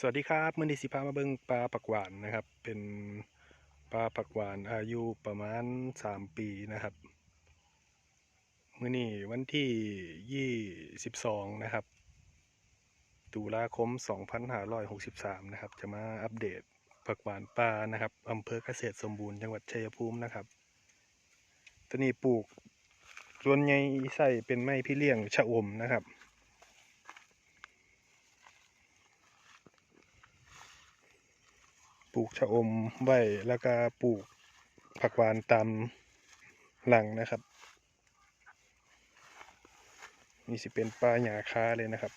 สวัสดีครับมื่อนี้สิพามาเบิ่งปลาปักหวานนะครับ เป็นปลาปักหวานอายุประมาณสามปีนะครับมื่อนี้วันที่ยี่สิบสองนะครับตุลาคมสองพันห้าร้อยหกสิบสามนะครับ จะมาอัปเดตปักหวานปลานะครับอำเภอเกษตรสมบูรณ์จังหวัดชัยภูมินะครับตัวนี้ปลูกส่วนใหญ่ใส่เป็นไม้พี่เลี้ยงชะอมนะครับ ปลู กชะอมไว้แล้วก็ปลูกผักหวานตามหลังนะครับนี่สิเป็นปลาหยาคาเลยนะครับ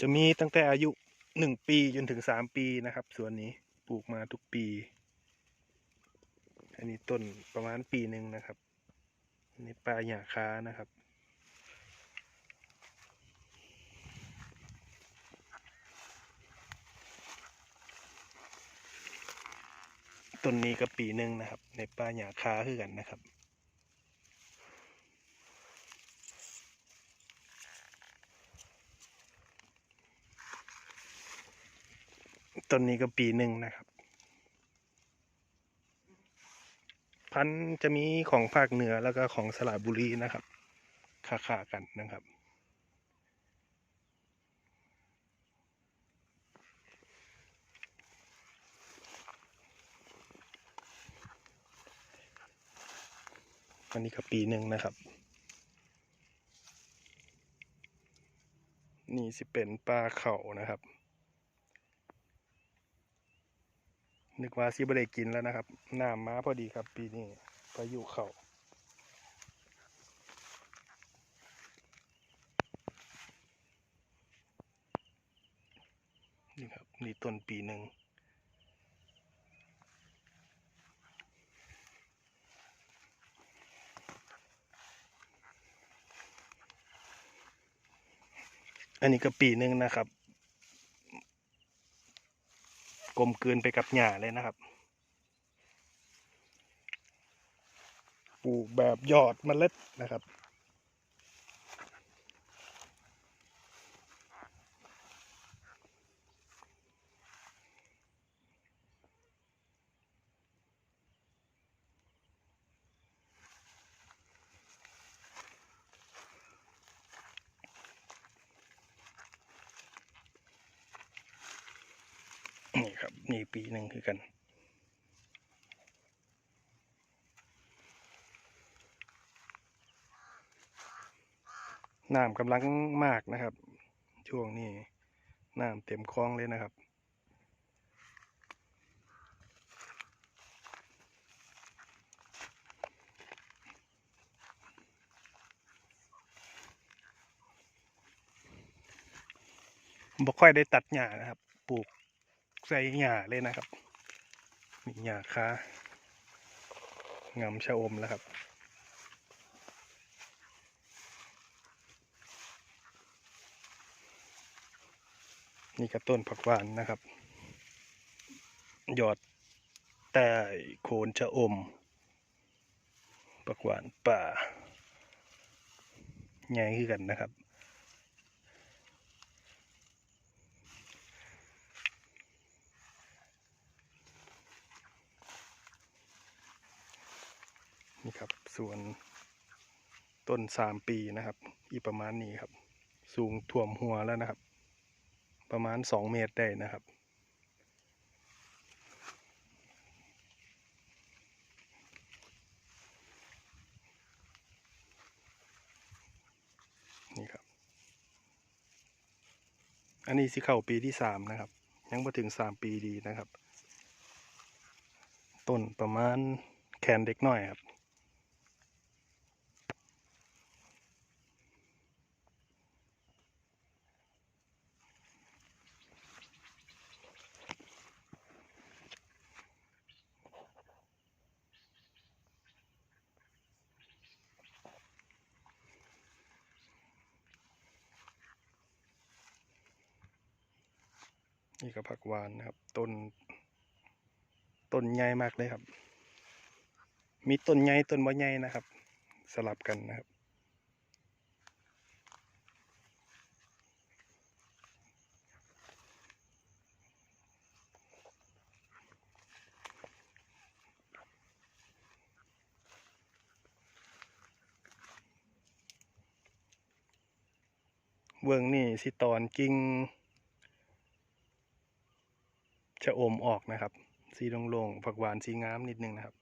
จะมีตั้งแต่อายุหนึ่งปีจนถึงสามปีนะครับส่วนนี้ปลูกมาทุกปี อันนี้ต้นประมาณปีหนึ่งนะครับนนี้ปลาหยาคานะครับ ต้นนี้ก็ปีหนึ่งนะครับ ในป่าหญ้าคาคือกันนะครับ ต้นนี้ก็ปีหนึ่งนะครับ พันจะมีของภาคเหนือแล้วก็ของสระบุรีนะครับค่าๆกันนะครับ อันนี้ก็ปีหนึ่งนะครับ นี่สิเป็นปลาเข่านะครับ นึกว่าซิบได้กินแล้วนะครับน้ำม้าพอดีครับ ปีนี้พายุเข่านี่ครับนี่ต้นปีหนึ่ง อันนี้ก็ปีหนึ่งนะครับ กลมกลืนไปกับหญ้าเลยนะครับ ปลูกแบบหยอดเมล็ดนะครับ นี่ ครับนี่ปีหนึ่งคือกัน น้ำกำลังมากนะครับ ช่วงนี้น้ำเต็มคลองเลยนะครับบ่ค่อยได้ตัดหญ้านะครับ ปลูก ใส่หญ้าเลยนะครับมีหญ้าคางำชะอมแล้วครับนี่ก็ต้นผักหวานนะครับ หยอดแต่โคนชะอม ผักหวานป่าใหญ่ขึ้นกันนะครับ นี่ครับส่วนต้นสามปีนะครับ อีประมาณนี้ครับ สูงท่วมหัวแล้วนะครับ ประมาณสองเมตรได้นะครับนี่ครับ อันนี้สิเข้าปีที่สามนะครับ ยังมาถึงสามปีดีนะครับ ต้นประมาณแขนเด็กน้อยครับ นี่ก็ผักหวานนะครับ ต้น ต้นใหญ่มากเลยครับ มีต้นใหญ่ต้นไม้ใหญ่นะครับ สลับกันนะครับ เบื้องนี่สิตอนกิ่ง ชะอมออกนะครับ สีโล่งๆผักหวานสีงามนิดนึงนะครับ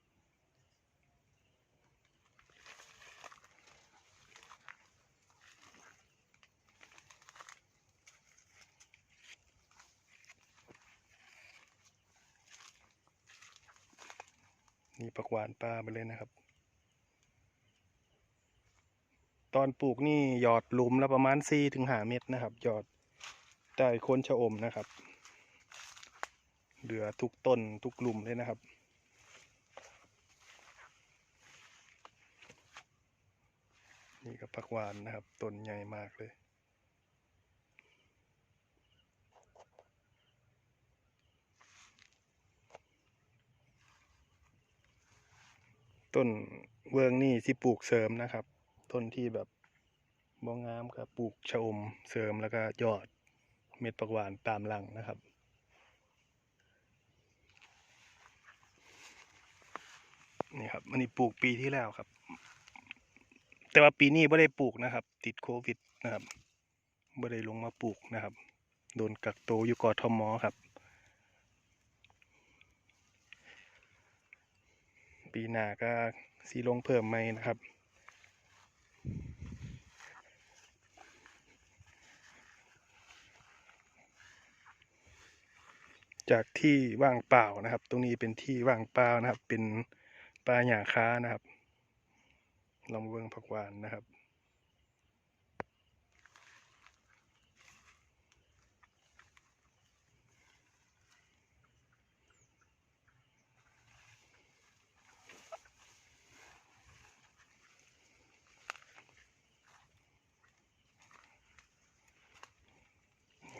นี่ผักหวานปลาไปเลยนะครับ ตอนปลูกนี่หยอดหลุมละประมาณ4ถึง5เม็ดนะครับ หยอดใต้โคนชะอมนะครับ เหลือทุกต้นทุกหลุมเลยนะครับ นี่ก็ผักหวานนะครับต้นใหญ่มากเลยต้นเวิร์งนี่สิปลูกเสริมนะครับ ต้นที่แบบบ่งงามก็ปลูกชะอมเสริมแล้วก็ยอดเม็ดผักหวานตามหลังนะครับ ครับอันนี้ปลูกปีที่แล้วครับ แต่ว่าปีนี้ไม่ได้ปลูกนะครับ ติดโควิดนะครับไม่ได้ลงมาปลูกนะครับ โดนกักตัวอยู่กอทอมอครับ ปีหน้าก็สีลงเพิ่มไหมนะครับจากที่ว่างเปล่านะครับ ตรงนี้เป็นที่ว่างเปล่านะครับ เป็น ป่าหญ้าค้านะครับ ลองเบิ่งผักหวานนะครับ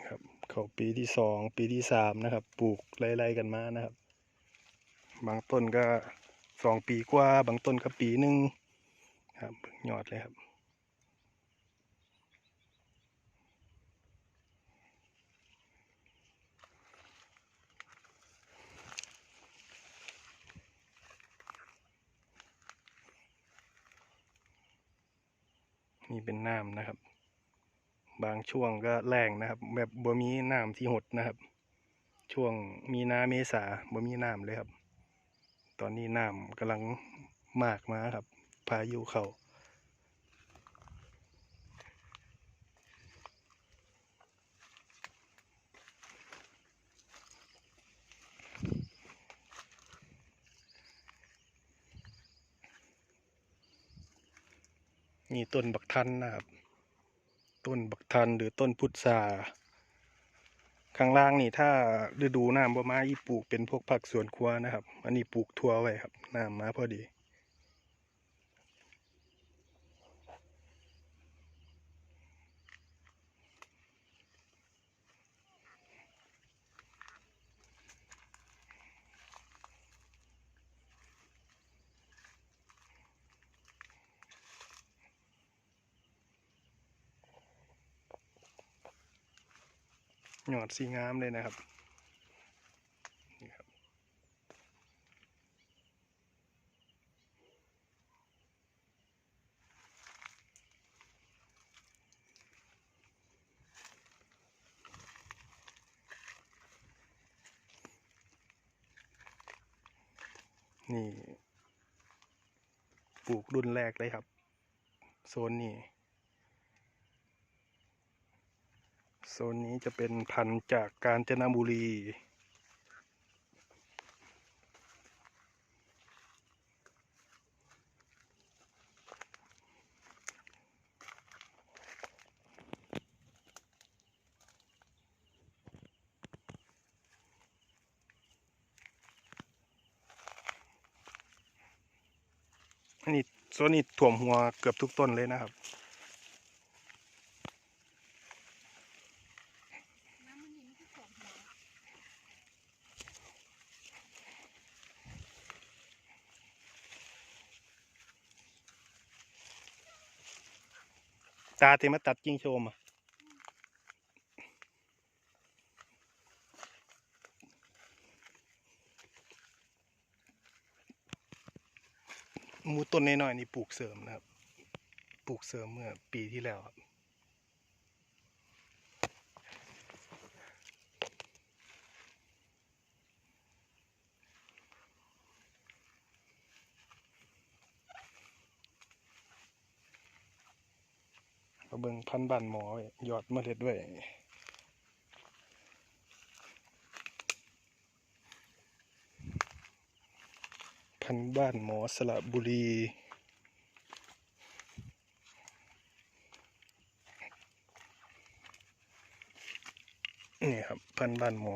ครับเขาปีที่สองปีที่สามนะครับ ปลูกไล่ๆกันมานะครับ บางต้นก็ สองปีกว่าบางต้นก็ปีหนึ่งครับเบิ่งยอดเลยครับนี่เป็นน้ำนะครับ บางช่วงก็แรงนะครับ แบบบ่มีน้ำที่หดนะครับ ช่วงมีนาเมษาบ่มีน้ำเลยครับ ตอนนี้น้ำกำลังมากมาครับ พายุเข้านี่ต้นบักทันนะครับ ต้นบักทันหรือต้นพุทรา ข้างล่างนี่ถ้าฤดูน้ำบ่มาอีปลูกเป็นพวกผักสวนครัวนะครับ อันนี้ปลูกทั่วไว้ครับน้ำมาพอดี หยอดสีงามเลยนะครับนี่ครับ นี่ ปลูกรุ่นแรกเลยครับ โซนนี้ โซนนี้จะเป็นพันธุ์จากกาญจนบุรี อันนี้โซนนี้ถ่วมหัวเกือบทุกต้นเลยนะครับ น้ำมันนี่มันคือของหัว ตาเทมาตัดกิ้งโชมอะมูต้นน้อยๆนี่ปลูกเสริมนะครับ ปลูกเสริมเมื่อปีที่แล้วครับ มาเบิ่งพันบ้านหมอหยอดเมล็ดไว้พันบ้านหมอสระบุรีนี่ครับพันบ้านหมอ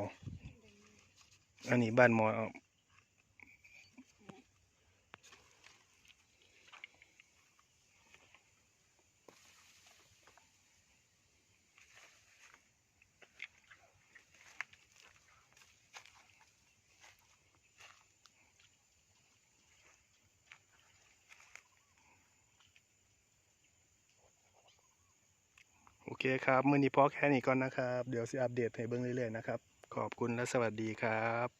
อันนี้บ้านหมอ เอาโอเคครับ มือนี้พอแค่นี้ก่อนนะครับ เดี๋ยวสิอัปเดตให้เบิ่งเรื่อยๆนะครับ ขอบคุณและสวัสดีครับ